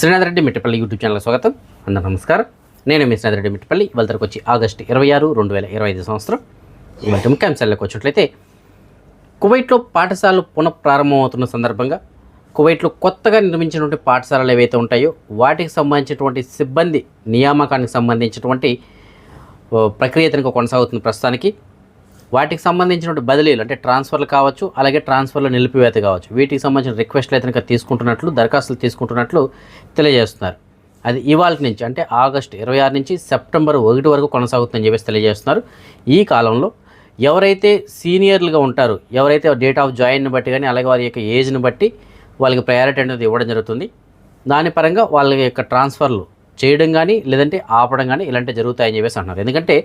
Srinath Reddy Mittapalli YouTube channel స్వాగతం. అందరూ నమస్కారం. నేను మీ శ్రీనాథ్ రెడ్డి మిట్టపల్లి. ఇవాళకి వచ్చి ఆగస్టు ఇరవై ఆరు రెండు వేల ఇరవై ఐదు సంవత్సరం. ఇవాళ ముఖ్యాంశాలకు వచ్చినట్లయితే కువైట్లో పాఠశాలలు పునఃప్రారంభమవుతున్న సందర్భంగా కువైట్లో కొత్తగా నిర్మించినటువంటి పాఠశాలలు ఏవైతే ఉంటాయో వాటికి సంబంధించినటువంటి సిబ్బంది నియామకానికి సంబంధించినటువంటి ప్రక్రియ తనకు కొనసాగుతుంది ప్రస్తుతానికి. వాటికి సంబంధించినటువంటి బదిలీలు అంటే ట్రాన్స్ఫర్లు కావచ్చు అలాగే ట్రాన్స్ఫర్లు నిలిపివేత కావచ్చు. వీటికి సంబంధించిన రిక్వెస్ట్లు అయితే కనుక తీసుకుంటున్నట్లు దరఖాస్తులు తీసుకుంటున్నట్లు తెలియజేస్తున్నారు. అది ఇవాళ నుంచి అంటే ఆగస్ట్ ఇరవై ఆరు నుంచి సెప్టెంబర్ ఒకటి వరకు కొనసాగుతుందని చెప్పేసి తెలియజేస్తున్నారు. ఈ కాలంలో ఎవరైతే సీనియర్లుగా ఉంటారో ఎవరైతే డేట్ ఆఫ్ జాయిన్ని బట్టి కానీ అలాగే వారి యొక్క ఏజ్ని బట్టి వాళ్ళకి ప్రయారిటీ అనేది ఇవ్వడం జరుగుతుంది. దాని పరంగా వాళ్ళ యొక్క ట్రాన్స్ఫర్లు చేయడం కానీ లేదంటే ఆపడం కానీ ఇలాంటివి జరుగుతాయని చెప్పేసి అంటున్నారు. ఎందుకంటే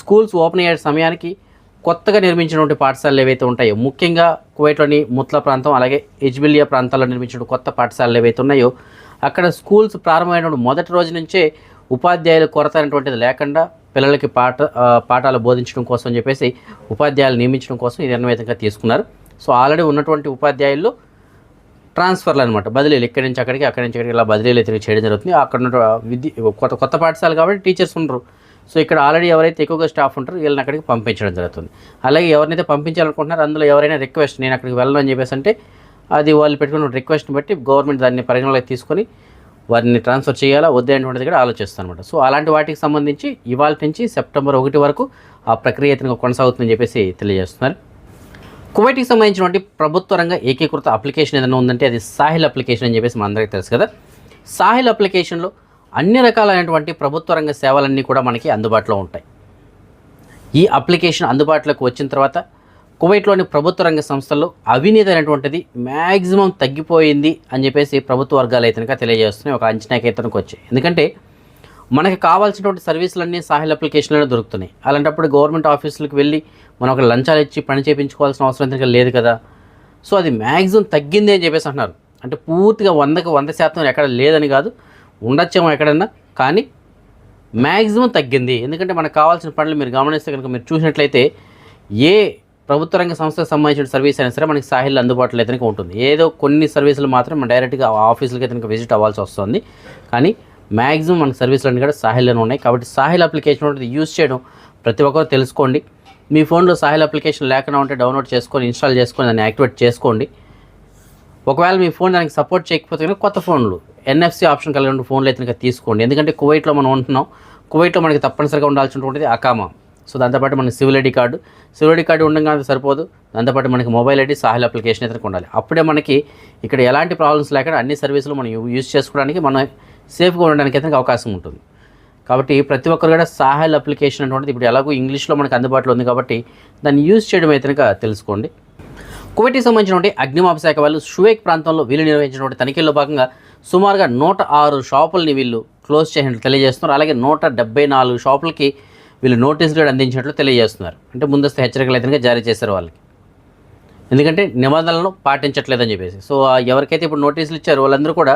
స్కూల్స్ ఓపెన్ అయ్యే సమయానికి కొత్తగా నిర్మించినటువంటి పాఠశాలలు ఏవైతే ఉంటాయో ముఖ్యంగా కువైట్లోని ముత్లా ప్రాంతం అలాగే ఎజ్బిలియా ప్రాంతాల్లో నిర్మించిన కొత్త పాఠశాలలు ఏవైతే ఉన్నాయో అక్కడ స్కూల్స్ ప్రారంభమైనటువంటి మొదటి రోజు నుంచే ఉపాధ్యాయుల కొరత అనేటువంటిది లేకుండా పిల్లలకి పాఠ పాఠాలు బోధించడం కోసం అని చెప్పేసి ఉపాధ్యాయులు నియమించడం కోసం ఈ నిర్ణయంగా తీసుకున్నారు. సో ఆల్రెడీ ఉన్నటువంటి ఉపాధ్యాయుల్లో ట్రాన్స్ఫర్లు అనమాట బదిలీలు ఇక్కడి నుంచి అక్కడికి అక్కడి నుంచి అక్కడికి ఇలా బదిలీలు అయితే చేయడం జరుగుతుంది. అక్కడ ఉన్న విద్య కొత్త కొత్త పాఠశాల కాబట్టి టీచర్స్ ఉండరు. సో ఇక్కడ ఆల్రెడీ ఎవరైతే ఎక్కువగా స్టాఫ్ ఉంటారో వీళ్ళని అక్కడికి పంపించడం జరుగుతుంది. అలాగే ఎవరినైతే పంపించాలనుకుంటున్నారో అందులో ఎవరైనా రిక్వెస్ట్ నేను అక్కడికి వెళ్ళను అని చెప్పేసి అంటే అది వాళ్ళు పెట్టుకున్న రిక్వెస్ట్ని బట్టి గవర్నమెంట్ దాన్ని పరిగణలోకి తీసుకొని వారిని ట్రాన్స్ఫర్ చేయాలా వద్దే అనేటువంటిది కూడా ఆలోచిస్తాను అనమాట సో అలాంటి వాటికి సంబంధించి ఇవాళ నుంచి సెప్టెంబర్ ఒకటి వరకు ఆ ప్రక్రియ అయితే కొనసాగుతుందని చెప్పేసి తెలియజేస్తున్నారు. కువైట్కి సంబంధించినటువంటి ప్రభుత్వ రంగ ఏకీకృత అప్లికేషన్ ఏదైనా ఉందంటే అది సాహిల్ అప్లికేషన్ అని చెప్పేసి మనందరికీ తెలుసు కదా. సాహిల్ అప్లికేషన్లో అన్ని రకాలైనటువంటి ప్రభుత్వ రంగ సేవలన్నీ కూడా మనకి అందుబాటులో ఉంటాయి. ఈ అప్లికేషన్ అందుబాటులోకి వచ్చిన తర్వాత కువైట్లోని ప్రభుత్వ రంగ సంస్థల్లో అవినీతి అనేటువంటిది మ్యాక్సిమం తగ్గిపోయింది అని చెప్పేసి ప్రభుత్వ వర్గాలు అయితే తెలియజేస్తున్నాయి. ఒక అంచనాకేతనకు వచ్చాయి. ఎందుకంటే మనకి కావాల్సినటువంటి సర్వీసులన్నీ సాహిల్ అప్లికేషన్లోనే దొరుకుతున్నాయి. అలాంటప్పుడు గవర్నమెంట్ ఆఫీసులకు వెళ్ళి మనం ఒక లంచాలు ఇచ్చి పని చేయించుకోవాల్సిన అవసరం అయితే లేదు కదా. సో అది మ్యాక్సిమం తగ్గింది అని చెప్పేసి అంటున్నారు. అంటే పూర్తిగా వందకు వంద శాతం ఎక్కడ లేదని కాదు. ఉండొచ్చేమో ఎక్కడన్నా కానీ మ్యాక్సిమం తగ్గింది. ఎందుకంటే మనకు కావాల్సిన పనులు మీరు గమనిస్తే కనుక మీరు చూసినట్లయితే ఏ ప్రభుత్వ రంగ సంస్థకు సంబంధించిన సర్వీస్ అయినా సరే మనకి సాహిల్ అందుబాటులో అయితే ఉంటుంది. ఏదో కొన్ని సర్వీసులు మాత్రం మనం డైరెక్ట్గా ఆఫీసులకి అయితే విజిట్ అవ్వాల్సి వస్తుంది. కానీ మ్యాక్సిమం మన సర్వీసులు అన్నీ కూడా సాహిల్లోనే ఉన్నాయి. కాబట్టి సాహిల్ అప్లికేషన్ అనేది యూజ్ చేయడం ప్రతి ఒక్కరు తెలుసుకోండి. మీ ఫోన్లో సాహిల్ అప్లికేషన్ లేకుండా ఉంటే డౌన్లోడ్ చేసుకొని ఇన్స్టాల్ చేసుకొని దాన్ని యాక్టివేట్ చేసుకోండి. ఒకవేళ మీ ఫోన్ దానికి సపోర్ట్ చేయకపోతే కనుక కొత్త ఫోన్లు. ఎన్ఎఫ్సి ఆప్షన్ కలిగిన ఫోన్లు అయితే కనుక తీసుకోండి. ఎందుకంటే కువైట్లో మనం ఉంటున్నాం. కువైట్లో మనకి తప్పనిసరిగా ఉండాల్సినటువంటిది అకామా. సో దాంతోపాటు మనకి civil ID card. Civil ID card ఉండగా సరిపోదు. దాంతోపాటు మనకి మొబైల్ ఐడి సాహిల్ అప్లికేషన్ అయితే ఉండాలి. అప్పుడే మనకి ఇక్కడ ఎలాంటి ప్రాబ్లమ్స్ లేకుండా అన్ని సర్వీసులు మనం యూజ్ చేసుకోవడానికి మనం సేఫ్గా ఉండడానికి అయితే అవకాశం ఉంటుంది. కాబట్టి ప్రతి ఒక్కరు కూడా సాహిల్ అప్లికేషన్ అటువంటిది ఇప్పుడు ఎలాగో ఇంగ్లీష్లో మనకు అందుబాటులో ఉంది కాబట్టి దాన్ని యూజ్ చేయడం అయితే తెలుసుకోండి. కువైట్కి సంబంధించినటువంటి అగ్నిమాప శాఖ వాళ్ళు షువేక్ ప్రాంతంలో వీళ్ళు నిర్వహించినటువంటి తనిఖీల్లో భాగంగా సుమారుగా నూట ఆరు షాపుల్ని వీళ్ళు క్లోజ్ చేసినట్లు తెలియజేస్తున్నారు. అలాగే నూట డెబ్బై నాలుగు షాపులకి వీళ్ళు నోటీసులు కూడా అందించినట్లు తెలియజేస్తున్నారు. అంటే ముందస్తు హెచ్చరికలు అయితే జారీ చేశారు వాళ్ళకి. ఎందుకంటే నిబంధనలను పాటించట్లేదని చెప్పేసి. సో ఆ ఎవరికైతే ఇప్పుడు నోటీసులు ఇచ్చారో వాళ్ళందరూ కూడా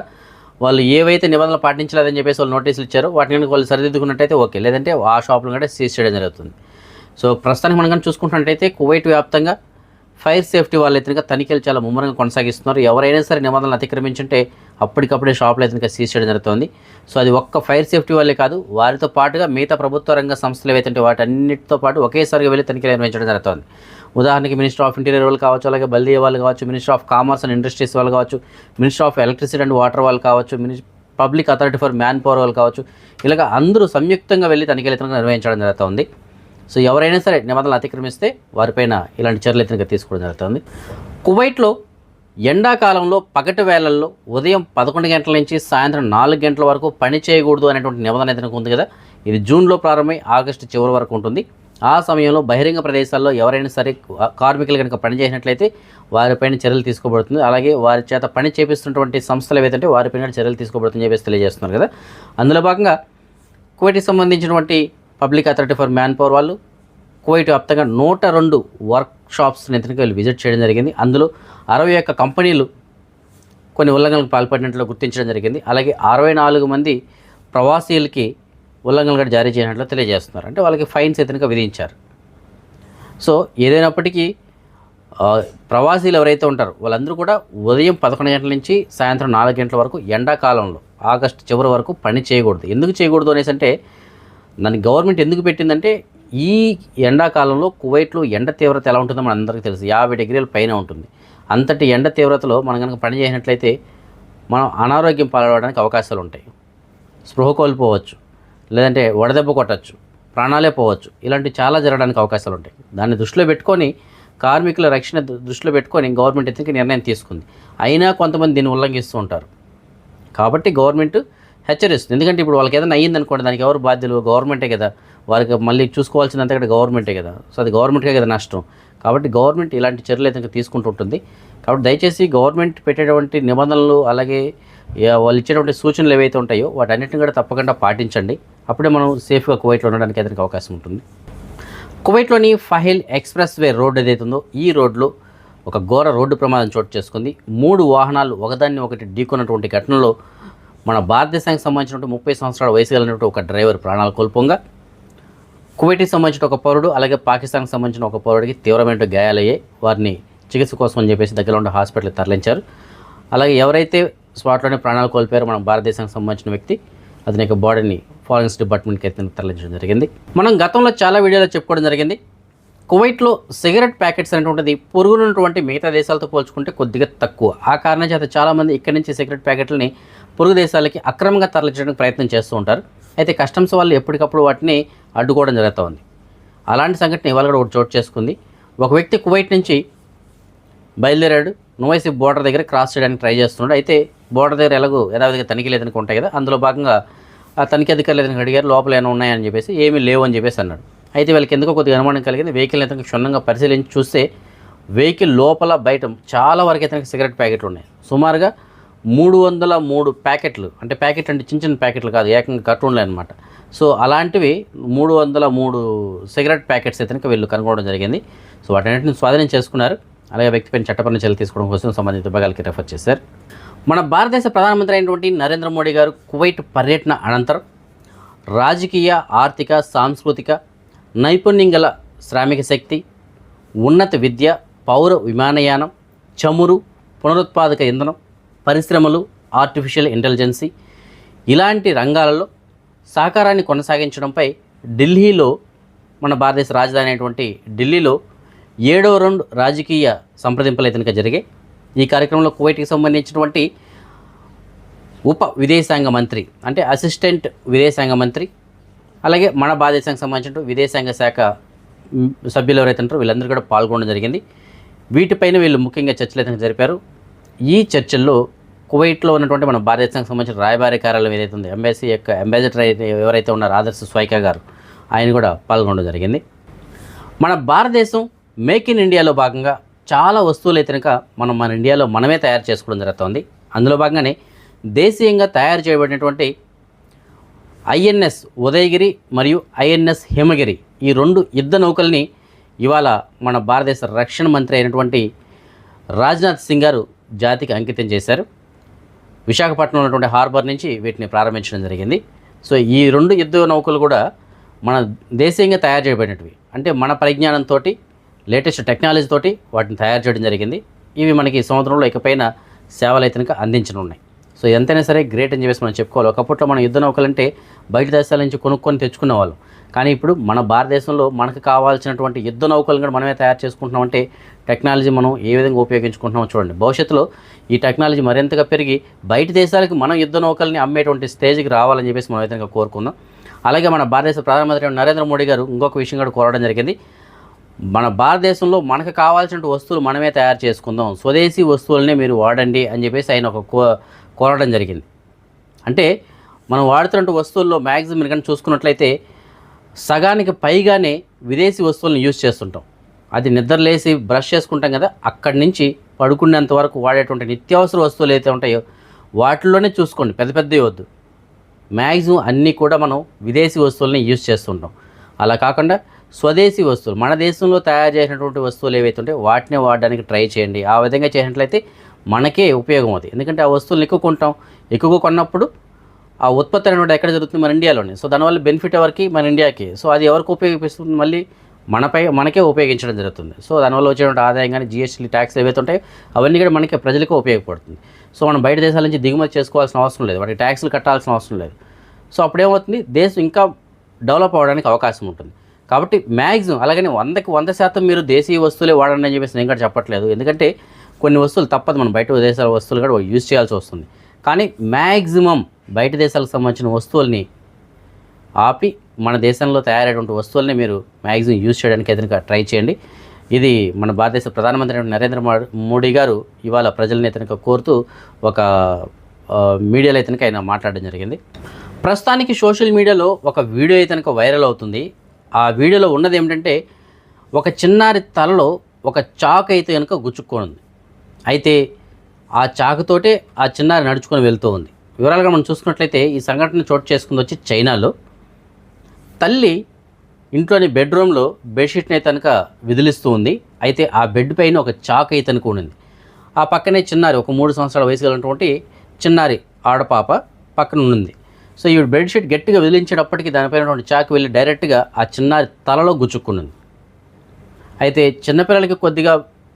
వాళ్ళు ఏవైతే నిబంధనలు పాటించలేదని చెప్పేసి వాళ్ళు నోటీసులు ఇచ్చారో వాటిని కనుక వాళ్ళు సరిదిద్దుకున్నట్టయితే ఓకే. లేదంటే ఆ షాపులను కూడా సీజ్ చేయడం జరుగుతుంది. సో ప్రస్తుతానికి మనం కానీ చూసుకుంటున్నట్టయితే కువైట్ వ్యాప్తంగా ఫైర్ సేఫ్టీ వాళ్ళు అయితే తనిఖీలు చాలా ముమ్మరంగా కొనసాగిస్తున్నారు. ఎవరైనా సరే నిబంధనలు అతిక్రమించుంటే అప్పటికప్పుడే షాపులు అయితే సీజ్ చేయడం జరుగుతుంది. సో అది ఒక్క ఫైర్ సేఫ్టీ వాళ్ళే కాదు వారితో పాటుగా మిగతా ప్రభుత్వ రంగ సంస్థలు ఏవైతే వాటన్నిటితో పాటు ఒకేసారిగా వెళ్ళి తనిఖీలు నిర్వహించడం జరుగుతుంది. ఉదాహరణకి మినిస్టర్ ఆఫ్ ఇంటీరియర్ వాళ్ళు కావచ్చు అలాగే బల్దీ వాళ్ళు కావచ్చు minister of commerce and industries వాళ్ళు కావచ్చు minister of electricity and water వాళ్ళు కావచ్చు mini public authority for manpower వాళ్ళు కావచ్చు ఇలాగ అందరూ సంయుక్తంగా వెళ్ళి తనిఖీలు అయితే నిర్వహించడం జరుగుతుంది. సో ఎవరైనా సరే నిబంధనలు అతిక్రమిస్తే వారిపైన ఇలాంటి చర్యలు అయితే తీసుకోవడం జరుగుతుంది. కువైట్లో ఎండాకాలంలో పగటి వేళల్లో ఉదయం పదకొండు గంటల నుంచి సాయంత్రం నాలుగు గంటల వరకు పని చేయకూడదు అనేటువంటి నిబంధన అయితే ఉంది కదా. ఇది జూన్లో ప్రారంభమై ఆగస్టు చివరి వరకు ఉంటుంది. ఆ సమయంలో బహిరంగ ప్రదేశాల్లో ఎవరైనా సరే కార్మికులు కనుక పని చేసినట్లయితే వారిపైన చర్యలు తీసుకోబడుతుంది. అలాగే వారి చేత పని చేపిస్తున్నటువంటి సంస్థలు ఏవైతే వారిపైన చర్యలు తీసుకోబడుతుందని చెప్పేసి తెలియజేస్తున్నారు కదా. అందులో భాగంగా కువైట్కి సంబంధించినటువంటి public authority for manpower వాళ్ళు కువైట్ వ్యాప్తంగా నూట రెండు వర్క్ షాప్స్ నితికి వీళ్ళు విజిట్ చేయడం జరిగింది. అందులో అరవై ఒక్క కంపెనీలు కొన్ని ఉల్లంఘనలకు పాల్పడినట్లు గుర్తించడం జరిగింది. అలాగే అరవై నాలుగు మంది ప్రవాసీలకి ఉల్లంఘనలు కూడా జారీ చేయనట్లు తెలియజేస్తున్నారు. అంటే వాళ్ళకి ఫైన్స్ ఇతనిగా విధించారు. సో ఏదైనప్పటికీ ప్రవాసీలు ఎవరైతే ఉంటారో వాళ్ళందరూ కూడా ఉదయం పదకొండు గంటల నుంచి సాయంత్రం నాలుగు గంటల వరకు ఎండాకాలంలో ఆగస్టు చివరి వరకు పని చేయకూడదు. ఎందుకు చేయకూడదు అనేసి అంటే దాన్ని గవర్నమెంట్ ఎందుకు పెట్టిందంటే ఈ ఎండాకాలంలో కువైట్లో ఎండ తీవ్రత ఎలా ఉంటుందో మన అందరికీ తెలుసు. యాభై డిగ్రీల పైన ఉంటుంది. అంతటి ఎండ తీవ్రతలో మనం కనుక పని చేసినట్లయితే మనం అనారోగ్యం పాల్గొనడానికి అవకాశాలు ఉంటాయి. స్పృహ కోల్పోవచ్చు. లేదంటే వడదెబ్బ కొట్టచ్చు. ప్రాణాలే పోవచ్చు. ఇలాంటి చాలా జరగడానికి అవకాశాలు ఉంటాయి. దాన్ని దృష్టిలో పెట్టుకొని కార్మికుల రక్షణ దృష్టిలో పెట్టుకొని గవర్నమెంట్ ఎత్తికి నిర్ణయం తీసుకుంది. అయినా కొంతమంది దీన్ని ఉల్లంఘిస్తూ ఉంటారు. కాబట్టి గవర్నమెంట్ హెచ్చరిస్తుంది. ఎందుకంటే ఇప్పుడు వాళ్ళకి ఏదైనా అయ్యిందనుకోండి దానికి ఎవరు బాధ్యులు? గవర్నమెంటే కదా. వారికి మళ్ళీ చూసుకోవాల్సినంత కూడా గవర్నమెంటే కదా. సో అది గవర్నమెంట్కే కదా నష్టం. కాబట్టి గవర్నమెంట్ ఇలాంటి చర్యలు అయితే తీసుకుంటూ ఉంటుంది. కాబట్టి దయచేసి గవర్నమెంట్ పెట్టేటువంటి నిబంధనలు అలాగే వాళ్ళు ఇచ్చేటువంటి సూచనలు ఏవైతే ఉంటాయో వాటన్నిటిని కూడా తప్పకుండా పాటించండి. అప్పుడే మనం సేఫ్గా కువైట్లో ఉండడానికి అతనికి అవకాశం ఉంటుంది. కువైట్లోని ఫహిల్ ఎక్స్ప్రెస్ వే రోడ్ ఏదైతే ఉందో ఈ రోడ్లో ఒక ఘోర రోడ్డు ప్రమాదం చోటు చేసుకుంది. మూడు వాహనాలు ఒకదాన్ని ఒకటి ఢీకొన్నటువంటి ఘటనలో మన భారతదేశానికి సంబంధించినటువంటి ముప్పై సంవత్సరాల వయసు కలిగినటువంటి ఒక డ్రైవర్ ప్రాణాలు కోల్పోగా కువైట్కి సంబంధించిన ఒక పౌరుడు అలాగే పాకిస్తాన్కి సంబంధించిన ఒక పౌరుడికి తీవ్రమైన గాయాలయ్యాయి. వారిని చికిత్స కోసం అని చెప్పేసి దగ్గరలో ఉన్న హాస్పిటల్కి తరలించారు. అలాగే ఎవరైతే స్పాట్లోనే ప్రాణాలు కోల్పోయారో మన భారతదేశానికి సంబంధించిన వ్యక్తి అతని యొక్క బాడీని ఫారెన్స్ డిపార్ట్మెంట్కి అయితే తరలించడం జరిగింది. మనం గతంలో చాలా వీడియోలో చెప్పుకోవడం జరిగింది. కువైట్లో సిగరెట్ ప్యాకెట్స్ అనేటువంటిది పొరుగునటువంటి మిగతా దేశాలతో పోల్చుకుంటే కొద్దిగా తక్కువ. ఆ కారణం చేత చాలామంది ఇక్కడి నుంచి సిగరెట్ ప్యాకెట్లని పొరుగు దేశాలకి అక్రమంగా తరలించడానికి ప్రయత్నం చేస్తూ ఉంటారు. అయితే కస్టమ్స్ వాళ్ళు ఎప్పటికప్పుడు వాటిని అడ్డుకోవడం జరుగుతూ ఉంది. అలాంటి సంఘటన ఇవాళ కూడా ఒకటి చోటు చేసుకుంది. ఒక వ్యక్తి కువైట్ నుంచి బయలుదేరాడు. నువైసి బోర్డర్ దగ్గర క్రాస్ చేయడానికి ట్రై చేస్తున్నాడు. అయితే బోర్డర్ దగ్గర ఎలాగో యథావిధిగా తనిఖీలు ఏదైనా కదా అందులో భాగంగా ఆ తనిఖీ అధికారులు ఏదైనా అడిగారు లోపల ఏమైనా ఉన్నాయని చెప్పేసి ఏమీ లేవు అని చెప్పేసి అన్నాడు. అయితే వీళ్ళకి ఎందుకో కొద్దిగా అనుమానం కలిగింది. వెహికల్ అయితే క్షుణ్ణంగా పరిశీలించి చూస్తే వెహికల్ లోపల బయట చాలా వరకు అయితే సిగరెట్ ప్యాకెట్లు ఉన్నాయి. సుమారుగా మూడు వందల మూడు ప్యాకెట్లు అంటే ప్యాకెట్ అంటే చిన్న చిన్న ప్యాకెట్లు కాదు ఏకంగా కర్టూన్లు అనమాట సో అలాంటివి మూడు వందల మూడు సిగరెట్ ప్యాకెట్స్ అయితే వీళ్ళు కనుగొనడం జరిగింది. సో వాటన్నిటిని స్వాధీనం చేసుకున్నారు. అలాగే వ్యక్తిపైన చట్టపరమైన చర్యలు తీసుకోవడం కోసం సంబంధిత విభాగాలకి రెఫర్ చేశారు. మన భారతదేశ ప్రధానమంత్రి అయినటువంటి నరేంద్ర మోడీ గారు కువైట్ పర్యటన అనంతరం రాజకీయ ఆర్థిక సాంస్కృతిక నైపుణ్యం గల శ్రామిక శక్తి ఉన్నత విద్య పౌర విమానయానం చమురు పునరుత్పాదక ఇంధనం పరిశ్రమలు ఆర్టిఫిషియల్ ఇంటెలిజెన్సీ ఇలాంటి రంగాలలో సహకారాన్ని కొనసాగించడంపై ఢిల్లీలో మన భారతదేశ రాజధాని అయినటువంటి ఢిల్లీలో ఏడవ రౌండ్ రాజకీయ సంప్రదింపులు అయితే కనుక జరిగాయి. ఈ కార్యక్రమంలో కువైట్కి సంబంధించినటువంటి ఉప విదేశాంగ మంత్రి అంటే అసిస్టెంట్ విదేశాంగ మంత్రి అలాగే మన భారతదేశానికి సంబంధించిన విదేశాంగ శాఖ సభ్యులు ఎవరైతే ఉంటారో వీళ్ళందరూ కూడా పాల్గొనడం జరిగింది. వీటిపైన వీళ్ళు ముఖ్యంగా చర్చలు అయితే జరిపారు. ఈ చర్చల్లో కువైట్లో ఉన్నటువంటి మన భారతదేశానికి సంబంధించిన రాయబారి కార్యాలయం ఏదైతే ఉంది ఎంబసీ యొక్క అంబాసిడర్ ఎవరైతే ఉన్నారో ఆదర్శ స్వైకా గారు ఆయన కూడా పాల్గొనడం జరిగింది. మన భారతదేశం మేక్ ఇన్ ఇండియాలో భాగంగా చాలా వస్తువులు అయితే కనుక మనం మన ఇండియాలో మనమే తయారు చేసుకోవడం జరుగుతుంది. అందులో భాగంగానే దేశీయంగా తయారు చేయబడినటువంటి ఐఎన్ఎస్ ఉదయగిరి మరియు ఐఎన్ఎస్ హిమగిరి. ఈ రెండు యుద్ధ నౌకల్ని ఇవాళ మన భారతదేశ రక్షణ మంత్రి అయినటువంటి రాజ్నాథ్ సింగ్ గారు జాతికి అంకితం చేశారు. విశాఖపట్నం ఉన్నటువంటి హార్బర్ నుంచి వీటిని ప్రారంభించడం జరిగింది. సో ఈ రెండు యుద్ధ నౌకలు కూడా మన దేశీయంగా తయారు చేయబడినవి అంటే మన పరిజ్ఞానంతో లేటెస్ట్ టెక్నాలజీ తోటి వాటిని తయారు చేయడం జరిగింది. ఇవి మనకి సముద్రంలో సంవత్సరంలో ఇకపైన సేవలు అయితే కనుక అందించనున్నాయి. సో ఎంతైనా సరే గ్రేట్ అని చెప్పేసి మనం చెప్పుకోవాలి. ఒకప్పట్లో మనం యుద్ధ నౌకలంటే బయట దేశాల నుంచి కొనుక్కొని తెచ్చుకునే వాళ్ళం కానీ ఇప్పుడు మన భారతదేశంలో మనకు కావాల్సినటువంటి యుద్ధ నౌకలను కూడా మనమే తయారు చేసుకుంటున్నామంటే టెక్నాలజీ మనం ఏ విధంగా ఉపయోగించుకుంటున్నామో చూడండి. భవిష్యత్తులో ఈ టెక్నాలజీ మరింతగా పెరిగి బయట దేశాలకు మనం యుద్ధ నౌకల్ని అమ్మేటువంటి స్టేజ్కి రావాలని చెప్పేసి మనం విధంగా కోరుకుందాం. అలాగే మన భారతదేశ ప్రధానమంత్రి నరేంద్ర మోడీ గారు ఇంకొక విషయం కూడా కోరడం జరిగింది. మన భారతదేశంలో మనకు కావాల్సిన వస్తువులు మనమే తయారు చేసుకుందాం. స్వదేశీ వస్తువులనే మీరు వాడండి అని చెప్పేసి ఆయన ఒక కో కోరడం జరిగింది. అంటే మనం వాడుతున్న వస్తువుల్లో మ్యాక్సిమం మీరు కానీ చూసుకున్నట్లయితే సగానికి పైగానే విదేశీ వస్తువులను యూజ్ చేస్తుంటాం. అది నిద్రలేసి బ్రష్ చేసుకుంటాం కదా అక్కడి నుంచి పడుకునేంత వరకు వాడేటువంటి నిత్యావసర వస్తువులు అయితే ఉంటాయో వాటిల్లోనే చూసుకోండి. పెద్ద పెద్దవి వద్దు. మ్యాక్సిమం అన్నీ కూడా మనం విదేశీ వస్తువులని యూజ్ చేస్తుంటాం. అలా కాకుండా స్వదేశీ వస్తువులు మన దేశంలో తయారు చేసినటువంటి వస్తువులు ఏవైతే ఉంటాయో వాటిని వాడడానికి ట్రై చేయండి. ఆ విధంగా చేసినట్లయితే మనకే ఉపయోగం అవుతుంది. ఎందుకంటే ఆ వస్తువులను ఎక్కువ కొంటాం. ఎక్కువగా కొన్నప్పుడు ఆ ఉత్పత్తి అనేటువంటి ఎక్కడ జరుగుతుంది మన ఇండియాలోనే. సో దానివల్ల బెనిఫిట్ ఎవరికి? మన ఇండియాకి. సో అది ఎవరికి ఉపయోగిస్తుంది మళ్ళీ మనపై మనకే ఉపయోగించడం జరుగుతుంది. సో దానివల్ల వచ్చేటువంటి ఆదాయం కానీ జిఎస్టీ ట్యాక్స్ ఏవైతే ఉంటాయో అవన్నీ కూడా మనకి ప్రజలకు ఉపయోగపడుతుంది. సో మనం బయట దేశాల నుంచి దిగుమతి చేసుకోవాల్సిన అవసరం లేదు. వాటికి ట్యాక్స్లు కట్టాల్సిన అవసరం లేదు. సో అప్పుడేమవుతుంది దేశం ఇంకా డెవలప్ అవ్వడానికి అవకాశం ఉంటుంది. కాబట్టి మ్యాక్సిమం అలాగని వందకి వంద శాతం మీరు దేశీయ వస్తువులే వాడండి అని చెప్పేసి నేను కూడా చెప్పట్లేదు. ఎందుకంటే కొన్ని వస్తువులు తప్పదు. మనం బయట దేశాల వస్తువులు కూడా యూజ్ చేయాల్సి వస్తుంది. కానీ మ్యాక్సిమం బయట దేశాలకు సంబంధించిన వస్తువుల్ని ఆపి మన దేశంలో తయారైనటువంటి వస్తువుల్ని మీరు మ్యాక్సిమం యూజ్ చేయడానికి అయితే ట్రై చేయండి. ఇది మన భారతదేశ ప్రధానమంత్రి నరేంద్ర మో- మోడీ గారు ఇవాళ ప్రజలని ఇతనికి కోరుతూ ఒక మీడియాలో ఇతనికి ఆయన మాట్లాడడం జరిగింది. ప్రస్తుతానికి సోషల్ మీడియాలో ఒక వీడియో ఇతనికి వైరల్ అవుతుంది. ఆ వీడియోలో ఉన్నది ఏమిటంటే ఒక చిన్నారి తలలో ఒక చాక్ అయితే కనుక గుచ్చుకోనుంది అయితే ఆ చాకుతోటే ఆ చిన్నారి నడుచుకొని వెళ్తూ ఉంది. వివరాలుగా మనం చూసుకున్నట్లయితే ఈ సంఘటన చోటు చేసుకుంది వచ్చి చైనాలో. తల్లి ఇంట్లోని బెడ్రూమ్లో బెడ్షీట్ని అయితే కనుక విదిలిస్తూ ఉంది. అయితే ఆ బెడ్ పైన ఒక చాక్ అయితే ఉండింది. ఆ పక్కనే చిన్నారి ఒక మూడు సంవత్సరాల వయసు కలిగినటువంటి చిన్నారి ఆడపాప పక్కన ఉంది సో ఈ బెడ్షీట్ గట్టిగా విదిలించేటప్పటికి దానిపైన చాకు వెళ్ళి డైరెక్ట్గా ఆ చిన్నారి తలలో గుచ్చుకున్నది అయితే చిన్నపిల్లలకి కొద్దిగా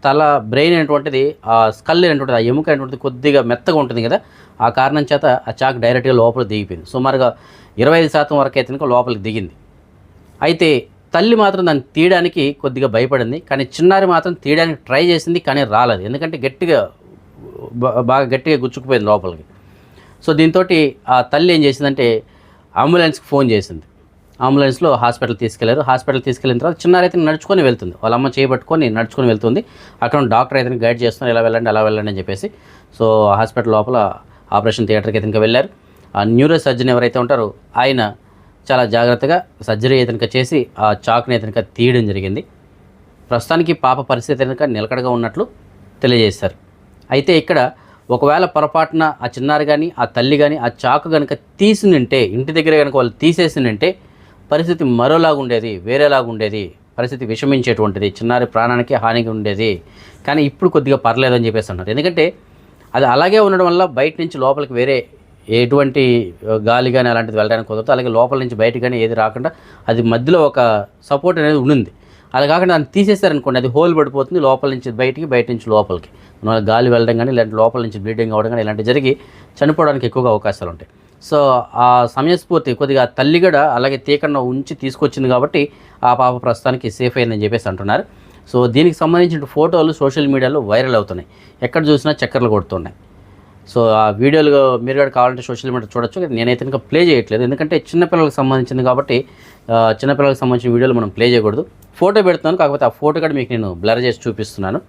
తల బ్రెయిన్ అనేటువంటిది ఆ స్కల్ అనేటువంటిది ఆ ఎముక అనేటువంటిది కొద్దిగా మెత్తగా ఉంటుంది కదా ఆ కారణం చేత ఆ చాక్ డైరెక్ట్గా లోపల దిగిపోయింది. సుమారుగా ఇరవై ఐదు శాతం వరకు అయితే లోపలికి దిగింది. అయితే తల్లి మాత్రం దాన్ని తీయడానికి కొద్దిగా భయపడింది కానీ చిన్నారి మాత్రం తీయడానికి ట్రై చేసింది కానీ రాలేదు. ఎందుకంటే గట్టిగా బాగా గట్టిగా గుచ్చుకుపోయింది లోపలికి. సో దీంతో ఆ తల్లి ఏం చేసిందంటే అంబులెన్స్కి ఫోన్ చేసింది. అంబులెన్స్లో హాస్పిటల్ తీసుకెళ్ళారు. హాస్పిటల్ తీసుకెళ్ళిన తర్వాత చిన్నారైతే నడుచుకొని వెళ్తుంది. వాళ్ళ అమ్మ చేయబట్టుకొని నడుచుకొని వెళ్తుంది. అక్కడ డాక్టర్ అయితే గైడ్ చేస్తున్నారు. ఎలా వెళ్ళండి అలా వెళ్ళండి అని చెప్పేసి. సో హాస్పిటల్ లోపల ఆపరేషన్ థియేటర్కి అయితే ఇంకా వెళ్ళారు. ఆ న్యూరో సర్జన్ ఎవరైతే ఉంటారో ఆయన చాలా జాగ్రత్తగా సర్జరీ అయితే చేసి ఆ చాక్ని అయితే తీయడం జరిగింది. ప్రస్తుతానికి పాప పరిస్థితి కనుక నిలకడగా ఉన్నట్లు తెలియజేశారు. అయితే ఇక్కడ ఒకవేళ పొరపాటున ఆ చిన్నారి కానీ ఆ తల్లి కానీ ఆ చాకు కనుక తీసినుంటే ఇంటి దగ్గర కనుక వాళ్ళు తీసేసినుంటే పరిస్థితి మరోలాగా ఉండేది వేరేలాగా ఉండేది. పరిస్థితి విషమించేటువంటిది చిన్నారి ప్రాణానికి హానిగా ఉండేది. కానీ ఇప్పుడు కొద్దిగా పర్లేదని చెప్పేసి అన్నారు ఎందుకంటే అది అలాగే ఉండడం వల్ల బయట నుంచి లోపలికి వేరే ఎటువంటి గాలి కానీ అలాంటిది వెళ్ళడానికి కుదరదు. అలాగే లోపల నుంచి బయట కానీ ఏది రాకుండా అది మధ్యలో ఒక సపోర్ట్ అనేది ఉండింది. అలా కాకుండా దాన్ని తీసేశారనుకోండి అది హోల్ పడిపోతుంది లోపల నుంచి బయటికి బయట నుంచి లోపలికి. గాలి వెళ్ళడం కానీ ఇలాంటి లోపల నుంచి బ్లీడింగ్ అవ్వడం కానీ ఇలాంటివి జరిగి చనిపోవడానికి ఎక్కువగా అవకాశాలు ఉంటాయి. సో ఆ సమయస్ఫూర్తి కొద్దిగా తల్లిగడ తల్లి కూడా అలాగే తీకన్న ఉంచి తీసుకొచ్చింది కాబట్టి ఆ పాప ప్రస్తుతానికి సేఫ్ అయిందని చెప్పేసి అంటున్నారు. సో దీనికి సంబంధించిన ఫోటోలు సోషల్ మీడియాలో వైరల్ అవుతున్నాయి. ఎక్కడ చూసినా చక్కర్లు కొడుతున్నాయి. సో ఆ వీడియోలు మీరు కూడా కావాలంటే సోషల్ మీడియా చూడొచ్చు. నేనైతే ఇంకా ప్లే చేయట్లేదు. ఎందుకంటే చిన్నపిల్లలకు సంబంధించింది కాబట్టి చిన్నపిల్లలకు సంబంధించిన వీడియోలు మనం ప్లే చేయకూడదు. ఫోటో పెడుతున్నాను. కాకపోతే ఆ ఫోటో కూడా మీకు నేను బ్లర్ చేసి చూపిస్తున్నాను.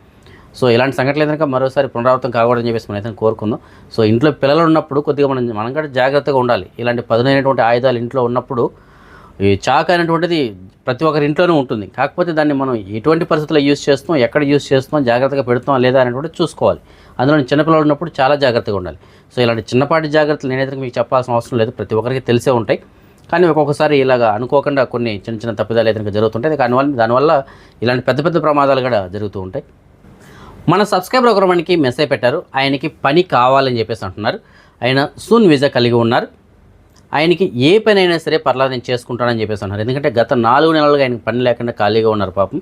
సో ఇలాంటి సంఘటనలు ఏదైనా మరోసారి పునరావృతం కాకూడదని చెప్పేసి మనం అయితే కోరుకుందాం. సో ఇంట్లో పిల్లలు ఉన్నప్పుడు కొద్దిగా మనం మనం కూడా జాగ్రత్తగా ఉండాలి. ఇలాంటి పదునైనటువంటి ఆయుధాలు ఇంట్లో ఉన్నప్పుడు ఈ చాక్ అనేటువంటిది ప్రతి ఒక్కరి ఇంట్లోనే ఉంటుంది. కాకపోతే దాన్ని మనం ఎటువంటి పరిస్థితుల్లో యూస్ చేస్తాం ఎక్కడ యూస్ చేస్తాం జాగ్రత్తగా పెడుతున్నాం లేదా అనేటువంటి చూసుకోవాలి. అందులో చిన్నపిల్లలు ఉన్నప్పుడు చాలా జాగ్రత్తగా ఉండాలి. సో ఇలాంటి చిన్నపాటి జాగ్రత్తలు నేనైతే మీకు చెప్పాల్సిన అవసరం లేదు. ప్రతి ఒక్కరికి తెలిసే ఉంటాయి. కానీ ఒక్కొక్కసారి ఇలాగ అనుకోకుండా కొన్ని చిన్న చిన్న తప్పిదాలు ఏదైనా జరుగుతుంటాయి దానివల్ల దానివల్ల ఇలాంటి పెద్ద పెద్ద ప్రమాదాలు కూడా జరుగుతూ ఉంటాయి. మన సబ్స్క్రైబర్ ఒకరు మనకి మెసేజ్ పెట్టారు. ఆయనకి పని కావాలని చెప్పేసి అంటున్నారు. ఆయన సూన్ వీజా కలిగి ఉన్నారు. ఆయనకి ఏ పని అయినా సరే పర్లేదు నేను చేసుకుంటానని చెప్పేసి అన్నారు ఎందుకంటే గత నాలుగు నెలలుగా ఆయనకి పని లేకుండా ఖాళీగా ఉన్నారు పాపం.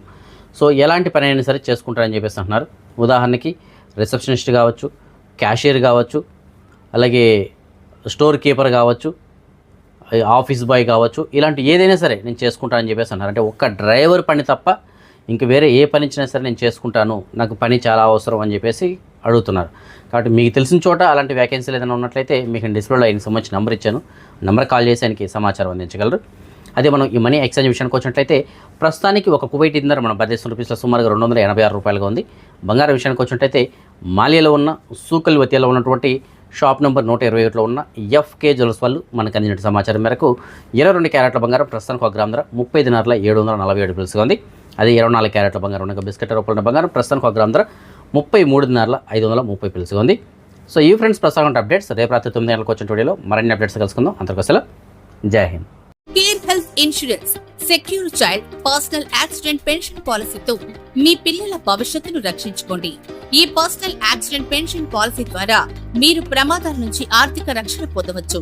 సో ఎలాంటి పని అయినా సరే చేసుకుంటారని చెప్పేసి అంటున్నారు. ఉదాహరణకి రిసెప్షనిస్ట్ కావచ్చు క్యాషియర్ కావచ్చు అలాగే స్టోర్ కీపర్ కావచ్చు ఆఫీస్ బాయ్ కావచ్చు ఇలాంటి ఏదైనా సరే నేను చేసుకుంటానని చెప్పేసి అన్నారు అంటే ఒక్క డ్రైవర్ పని తప్ప ఇంక వేరే ఏ పని ఇచ్చినా సరే నేను చేసుకుంటాను నాకు పని చాలా అవసరం అని చెప్పేసి అడుగుతున్నారు. కాబట్టి మీకు తెలిసిన చోట అలాంటి వ్యాకెన్సీలు ఏదైనా ఉన్నట్లయితే మీకు నేను డిస్ప్లేలో ఆయనకి సంబంధించిన నెంబర్ ఇచ్చాను. నెంబర్ కాల్ చేసి ఆయనకి సమాచారం అందించగలరు. అదే మనం ఈ మనీ ఎక్స్చేంజ్ విషయానికి వచ్చినట్లయితే ప్రస్తుతానికి ఒక కువైట్ ఇంధన మన భారతదేశం రూపీస్లో సుమారుగా రెండు వందల ఎనభై ఆరు రూపాయలుగా ఉంది. బంగారం విషయానికి వచ్చినట్లయితే మాలియాలో ఉన్న సూకల్ వతియాలో ఉన్నటువంటి షాప్ నెంబర్ నూట ఇరవై ఒకటిలో ఉన్న ఎఫ్కే జ్యువెల్స్ వాళ్ళు మనకు అందించిన సమాచారం మేరకు ఇరవై రెండు క్యారెట్ల బంగారం ప్రస్తుతానికి ఒక గ్రామ ధర ముప్పై దినార్ల ఏడు వందల నలభై ఏడు పిలుసుగా ఉంది. అది ఇరవై నాలుగు క్యారెట్ల బంగారం ఉన్న బిస్కెట్ రూపంలో బంగారం. ప్రస్తుతానికి ఒక గ్రామ ధర ముప్పై మూడున్నరల ఐదు వందల ముప్పై పిలుసుగా ఉంది. సో ఈ ఫ్రెండ్స్ ప్రస్తుతం అప్డేట్స్ రేపు రాత్రి తొమ్మిది గంటలకు వచ్చిన వీడియోలో మరిన్ని అప్డేట్స్ కలుసుకుందాం. అంతకోసం Jai Hind. Care health insurance secure child personal accident pension పాలసీతో మీ పిల్లల భవిష్యత్తును రక్షించుకోండి. ఈ పర్సనల్ యాక్సిడెంట్ పెన్షన్ పాలసీ ద్వారా మీరు ప్రమాదాల నుంచి ఆర్థిక రక్షణ పొందవచ్చు.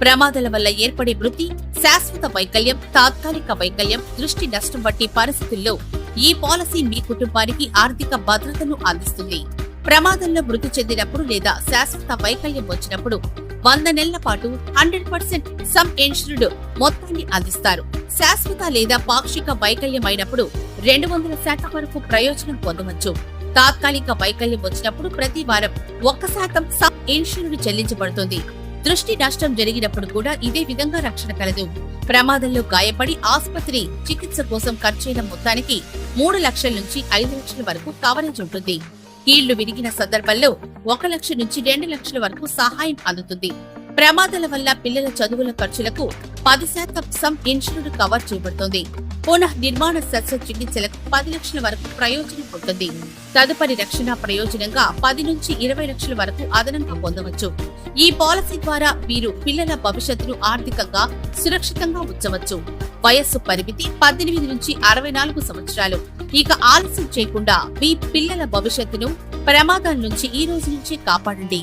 ప్రమాదాల వల్ల ఏర్పడే మృతి శాశ్వత వైకల్యం తాత్కాలిక వైకల్యం దృష్టి నష్టం వంటి పరిస్థితుల్లో ఈ పాలసీ మీ కుటుంబానికి ఆర్థిక భద్రతను అందిస్తుంది. ప్రమాదంలో మృతి చెందినప్పుడు లేదా శాశ్వత వైకల్యం వచ్చినప్పుడు వంద నెలల పాటు హండ్రెడ్ పర్సెంట్ సమ్ ఇన్సూర్డ్ మొత్తాన్ని అందిస్తారు. శాశ్వత లేదా పాక్షిక వైకల్యం అయినప్పుడు రెండు వందల శాతం వరకు ప్రయోజనం పొందవచ్చు. తాత్కాలిక వైకల్యం వచ్చినప్పుడు ప్రతి వారం ఒక్క శాతం సమ్ ఇన్సూర్డ్ చెల్లించబడుతుంది. దృష్టి నష్టం జరిగినప్పుడు కూడా ఇదే విధంగా రక్షణ కలదు. ప్రమాదంలో గాయపడి ఆసుపత్రి చికిత్స కోసం ఖర్చైన మొత్తానికి మూడు లక్షల నుంచి ఐదు లక్షల వరకు కవరేజ్ ఉంటుంది. కీళ్ళు విరిగిన సందర్భంలో ఒక లక్ష నుంచి రెండు లక్షల వరకు సహాయం అందుతుంది. ప్రమాదాల వల్ల పిల్లల చదువుల ఖర్చులకు పది శాతం సమ్ ఇన్సూరెన్స్ కవర్ చేయబడుతుంది పునః నిర్మాణ శస్త్రచికిత్సలకు పది లక్షల వరకు ప్రయోజనం ఉంటుంది. తదుపరి రక్షణ ప్రయోజనంగా పది నుంచి ఇరవై లక్షల వరకు అదనంగా పొందవచ్చు. ఈ పాలసీ ద్వారా మీరు పిల్లల భవిష్యత్తును ఆర్థికంగా సురక్షితంగా ఉంచవచ్చు. వయస్సు పరిమితి పద్దెనిమిది నుంచి అరవై నాలుగు సంవత్సరాలు. ఇక ఆలస్యం చేయకుండా మీ పిల్లల భవిష్యత్తును ప్రమాదాల నుంచి ఈ రోజు నుంచి కాపాడండి.